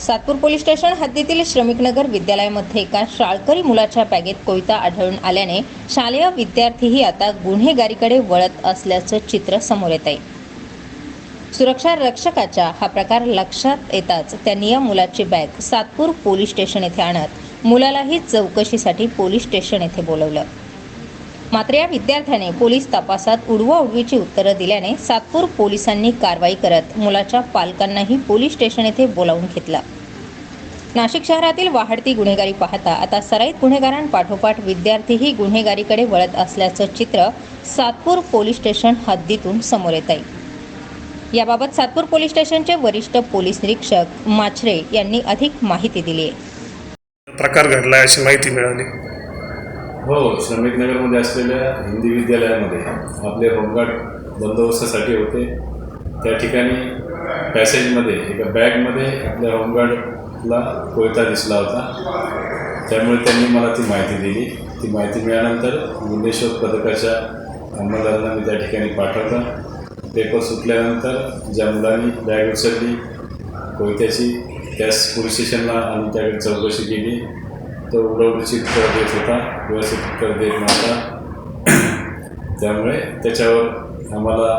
Satpur police station हद्दीतील श्रमिकनगर विद्यालयामध्ये एका शाळकरी मुलाच्या बॅगेत कोयता आढळून आल्याने शालेय विद्यार्थीही आता गुन्हेगारीकडे वळत असल्याचं चित्र समोर येत आहे. सुरक्षा रक्षकाच्या हा प्रकार लक्षात येताच त्यांनी या मुलाची बॅग सातपूर पोलीस स्टेशन येथे आणत मुलालाही चौकशीसाठी पोलीस स्टेशन येथे बोलवलं. मात्र या विद्यार्थ्याने पोलीस तपासात उडवाउडवीची उत्तरं दिल्याने सातपूर पोलिसांनी कारवाई करत मुलाच्या पालकांनाही पोलीस स्टेशन येथे बोलावून घेतलं. नाशिक शहरातील वाढती गुन्हेगारी पाहता आता सराईत गुन्हेगारांपाठोपाठ विद्यार्थीही गुन्हेगारीकडे वळत असल्याचं चित्र सातपूर पोलीस स्टेशन हद्दीतून समोर येत आहे. याबाबत सातपूर पोलीस स्टेशनचे वरिष्ठ पोलीस निरीक्षक माछरे यांनी अधिक माहिती दिली आहे. प्रकार घडला अशी माहिती मिळाली. हो श्रमिक नगरमध्ये असलेल्या हिंदी विद्यालयामध्ये आपले होमगार्ड बंदोबस्तासाठी होते. त्या ठिकाणी पॅसेजमध्ये एका बॅगमध्ये आपल्या होमगार्डला कोयता दिसला होता. त्यामुळे त्यांनी मला ती माहिती दिली. ती माहिती मिळाल्यानंतर गुंडेश्वर पदकाच्या अंमलदारांना मी त्या ठिकाणी पाठवलं. पेपर सुटल्यानंतर ज्या मुलांनी बॅग उचलली कोयत्याची त्याच पोलीस स्टेशनला आणि त्याकडे चौकशी केली. तो उडवडीची कर देत होता व्यवस्थित कर देत नव्हता. त्यामुळे त्याच्यावर आम्हाला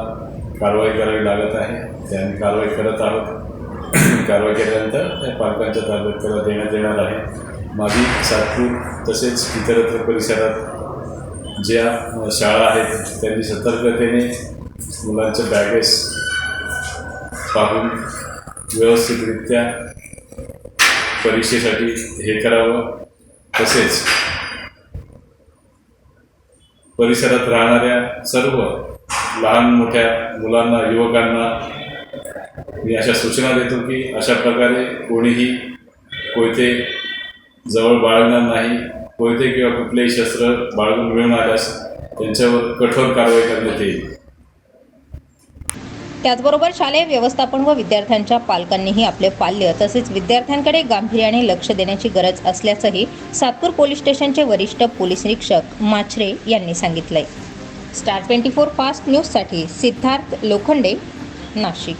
कारवाई करावी लागत आहे. ते आम्ही कारवाई करत आहोत. कारवाई केल्यानंतर त्या पालकांच्या ताब्यात त्याला देण्यात येणार आहे. माझी सातपूर तसेच इतरत्र परिसरात ज्या शाळा आहेत त्यांनी सतर्कतेने मुलांच्या बॅगेस पाहून व्यवस्थितरित्या परीक्षेसाठी हे करावं. तसेच परिसरात राहणाऱ्या सर्व लहान मोठ्या मुलांना युवकांना मी अशा सूचना देतो की अशा प्रकारे कोणीही कोयते जवळ बाळगणार नाही कोयते किंवा कुठलेही शस्त्र बाळगून मिळून आल्यास त्यांच्यावर कठोर कारवाई करण्यात येईल. त्याचबरोबर शालेय व्यवस्थापन व विद्यार्थ्यांच्या पालकांनीही आपले पाल्य तसेच विद्यार्थ्यांकडे गांभीर्याने लक्ष देण्याची गरज असल्याचंही सातपूर पोलीस स्टेशनचे वरिष्ठ पोलीस निरीक्षक माछरे यांनी सांगितलंय. स्टार ट्वेंटी फोर फास्ट न्यूजसाठी सिद्धार्थ लोखंडे नाशिक.